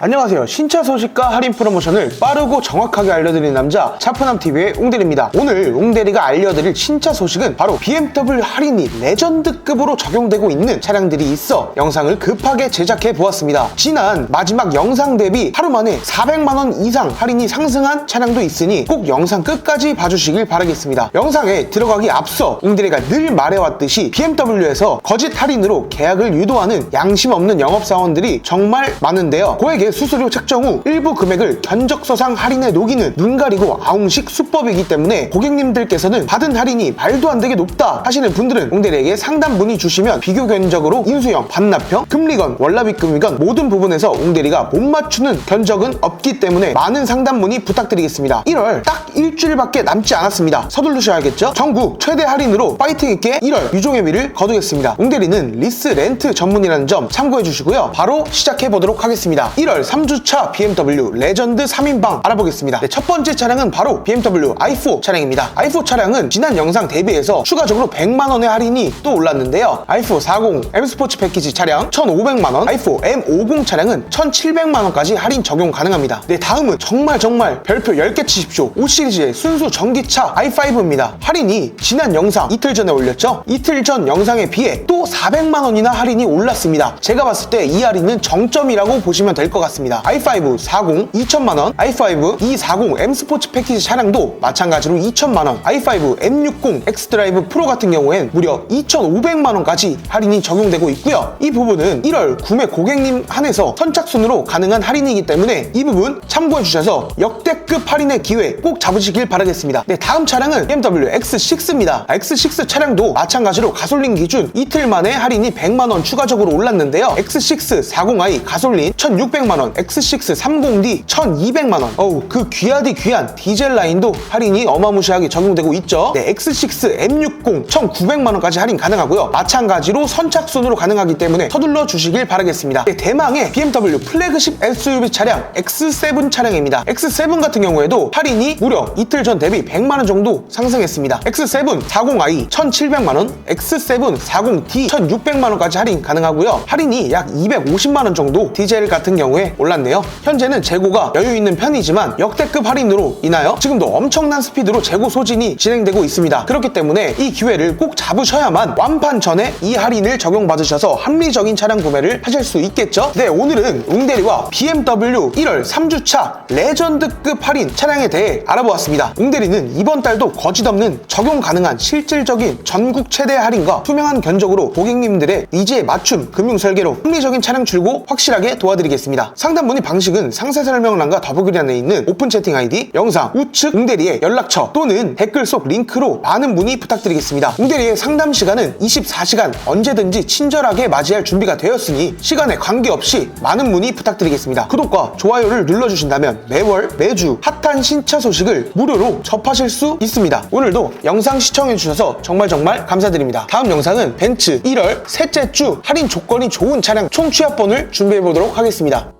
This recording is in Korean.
안녕하세요. 신차 소식과 할인 프로모션을 빠르고 정확하게 알려드리는 남자 차프남TV의 웅대리입니다. 오늘 웅대리가 알려드릴 신차 소식은 바로 BMW 할인이 레전드급으로 적용되고 있는 차량들이 있어 영상을 급하게 제작해 보았습니다. 지난 마지막 영상 대비 하루 만에 400만원 이상 할인이 상승한 차량도 있으니 꼭 영상 끝까지 봐주시길 바라겠습니다. 영상에 들어가기 앞서 웅대리가 늘 말해왔듯이 BMW에서 거짓 할인으로 계약을 유도하는 양심 없는 영업사원들이 정말 많은데요. 고액 의 수수료 책정 후 일부 금액을 견적서상 할인에 녹이는 눈 가리고 아웅식 수법이기 때문에 고객님들께서는 받은 할인이 말도 안 되게 높다 하시는 분들은 웅대리에게 상담 문의 주시면 비교 견적으로 인수형, 반납형, 금리건, 월납입금이건 모든 부분에서 웅대리가 못 맞추는 견적은 없기 때문에 많은 상담 문의 부탁드리겠습니다. 1월 딱 일주일밖에 남지 않았습니다. 서둘르셔야겠죠? 전국 최대 할인으로 파이팅 있게 1월 유종의 미를 거두겠습니다. 웅대리는 리스 렌트 전문이라는 점 참고해 주시고요. 바로 시작해 보도록 하겠습니다. 1월 3주차 BMW 레전드 3인방 알아보겠습니다. 네, 첫 번째 차량은 바로 BMW i4 차량입니다. i4 차량은 지난 영상 대비해서 추가적으로 100만 원의 할인이 또 올랐는데요. i4 40 M 스포츠 패키지 차량 1,500만 원, i4 M50 차량은 1,700만 원까지 할인 적용 가능합니다. 네, 다음은 정말 정말 별표 10개 치십시오. 5 시리즈의 순수 전기차 i5입니다. 할인이 지난 영상 이틀 전에 올렸죠? 이틀 전 영상에 비해 또 400만 원이나 할인이 올랐습니다. 제가 봤을 때 이 할인은 정점이라고 보시면 될 것 같습니다. I5 40 2천만 원, i5 240 M 스포츠 패키지 차량도 마찬가지로 2천만 원, i5 M60 X 드라이브 프로 같은 경우엔 무려 2,500만 원까지 할인이 적용되고 있고요. 이 부분은 1월 구매 고객님 한해서 선착순으로 가능한 할인이기 때문에 이 부분 참고해 주셔서 역대급 할인의 기회 꼭 잡으시길 바라겠습니다. 네, 다음 차량은 BMW X6입니다. X6 차량도 마찬가지로 가솔린 기준 이틀 만에 할인이 100만 원 추가적으로 올랐는데요. X6 40i 가솔린 1,600만 원, X6 30D 1,200만 원. 어우, 그 귀하디 귀한 디젤 라인도 할인이 어마무시하게 적용되고 있죠. 네, X6 M60 1,900만 원까지 할인 가능하고요. 마찬가지로 선착순으로 가능하기 때문에 서둘러 주시길 바라겠습니다. 네, 대망의 BMW 플래그십 SUV 차량 X7 차량입니다. X7 같은 경우에도 할인이 무려 이틀 전 대비 100만 원 정도 상승했습니다. X7 40i 1,700만 원, X7 40D 1,600만 원까지 할인 가능하고요. 할인이 약 250만 원 정도 디젤 같은 경우에 올랐네요. 현재는 재고가 여유 있는 편이지만 역대급 할인으로 인하여 지금도 엄청난 스피드로 재고 소진이 진행되고 있습니다. 그렇기 때문에 이 기회를 꼭 잡으셔야만 완판 전에 이 할인을 적용받으셔서 합리적인 차량 구매를 하실 수 있겠죠? 네, 오늘은 웅대리와 BMW 1월 3주차 레전드급 할인 차량에 대해 알아보았습니다. 웅대리는 이번 달도 거짓 없는 적용 가능한 실질적인 전국 최대 할인과 투명한 견적으로 고객님들의 니즈에 맞춤 금융 설계로 합리적인 차량 출고 확실하게 도와드리겠습니다. 상담 문의 방식은 상세 설명란과 더보기란에 있는 오픈 채팅 아이디, 영상, 우측 웅대리의 연락처 또는 댓글 속 링크로 많은 문의 부탁드리겠습니다. 웅대리의 상담 시간은 24시간 언제든지 친절하게 맞이할 준비가 되었으니 시간에 관계없이 많은 문의 부탁드리겠습니다. 구독과 좋아요를 눌러주신다면 매월 매주 핫한 신차 소식을 무료로 접하실 수 있습니다. 오늘도 영상 시청해주셔서 정말 정말 감사드립니다. 다음 영상은 벤츠 1월 셋째 주 할인 조건이 좋은 차량 총 취합본을 준비해보도록 하겠습니다.